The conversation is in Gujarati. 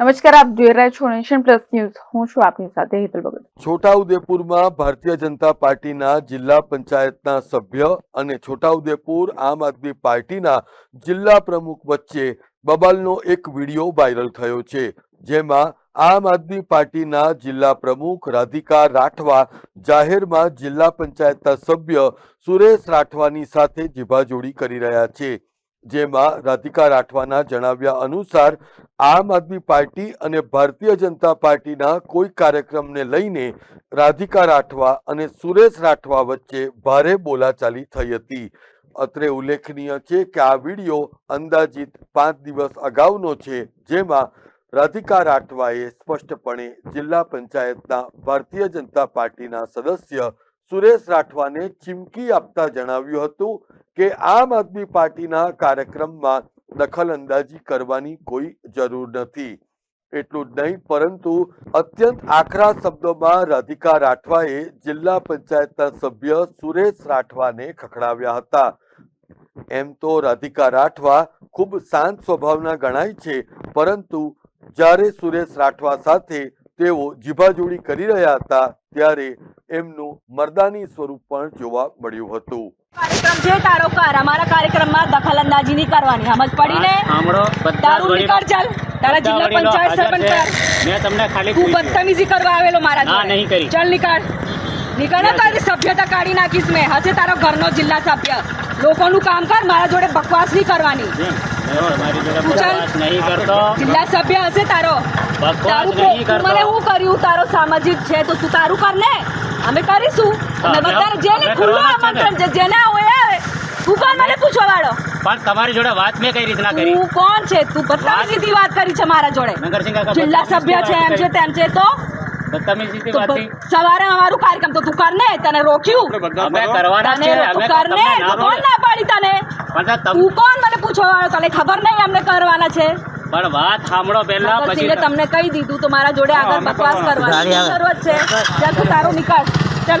નમસ્કાર, આપ જોઈ રહ્યા છો નેશન પ્લસ ન્યૂઝ. હું છું આપની સાથે હેતલ ભગત. છોટાઉદેપુરમાં ભારતીય જનતા પાર્ટીના જિલ્લા પંચાયતના સભ્ય અને છોટાઉદેપુર આમ આદમી પાર્ટીના જિલ્લા પ્રમુખ વચ્ચે બબાલનો એક વીડિયો વાયરલ થયો છે, જેમાં આમ આદમી પાર્ટીના જિલ્લા પ્રમુખ રાધિકા રાઠવા જાહેરમાં જિલ્લા પંચાયતના સભ્ય સુરેશ રાઠવાની સાથે જીભાજોડી કરી રહ્યા છે. જેમાં રાધિકા રાઠવાના જણાવ્યા અનુસાર, આમ આદમી પાર્ટી અને ભારતીય જનતા પાર્ટીના કોઈ કાર્યક્રમને લઈને રાધિકા રાઠવા અને સુરેશ રાઠવા વચ્ચે ભારે બોલાચાલી થઈ હતી. અત્રે ઉલ્લેખનીય છે કે આ વીડિયો અંદાજિત પાંચ દિવસ અગાઉનો છે, જેમાં રાધિકા રાઠવાએ સ્પષ્ટપણે જિલ્લા પંચાયતના ભારતીય જનતા પાર્ટીના સદસ્ય સુરેશ રાઠવાને ચીમકી આપતા જણાવ્યું હતું કે આમ આદમી પાર્ટીના કાર્યક્રમમાં દખલ અંદાજી કરવાની કોઈ જરૂર નથી. એટલું જ નહીં, પરંતુ અત્યંત આકરા શબ્દોમાં રાધિકા રાઠવાએ જિલ્લા પંચાયતના સભ્ય સુરેશ રાઠવાને ખખડાવ્યા હતા. એમ તો રાધિકા રાઠવા ખૂબ શાંત સ્વભાવના ગણાય છે, પરંતુ જ્યારે સુરેશ રાઠવા સાથે તેઓ જીભાજોડી કરી રહ્યા હતા ત્યારે એમનું મર્દાની સ્વરૂપ પણ જોવા મળ્યું હતું. કાર્યક્રમ છે તારોકાર અમારા કાર્યક્રમમાં દખલ અંદાજી નહીં કરવાની સમજ પડી ને તારું વડીલો- નીકળ ચાલ તારા જિલ્લા પંચાયત સરપંચ મેં તમને ખાલી તું બદતમીજી કરવા આવેલો મારા ના, નહીં કરી. ચાલ નીકળ. નીકળ તારી સભ્યતા કાઢી નાખીશ મેં. હશે તારો ઘરનો જિલ્લા સભ્ય. લોકોનું કામ કર મારા જોડે બકવાસ નહીં કરવાની. જેમ, એવો મારી જોડે તું ચાલ. બકવાસ નહીં કરતો. જિલ્લા સભ્ય હશે તારો. તારું મને હું કર્યું? તારો સામાજિક છે તો તું તારું કર ને અમે કરીશું. અમે- જેને ખુલ્લો આમંત્રણ છે જેને આવે તું કોણ મને પૂછવા વાળો? પણ તમારી જોડે વાત મેં કઈ રીતના કરી? તું કોણ છે? તું બદતમીજીથી વાત કરી છે મારા જોડે. જિલ્લા સભ્ય છે એમ છે તેમ છે તો? વાત સવારે અમારું કાર્યક્રમ તો તું કર તને રોક્યું. અમે કરવાના છે અમે તું તમને તો કોણ ના પાડી તને? પણ તો તમ- તું કોણ મને પૂછવા વાળો? તને ખબર નહીં અમને કરવાના છે. પણ વાત સાંભળો પહેલા પછી તમને કહી દીધું તો મારા જોડે આગળ બકવાસ કરવાની. જરૂરત છે. ચાલ તું તારો નીકળ ચાલ.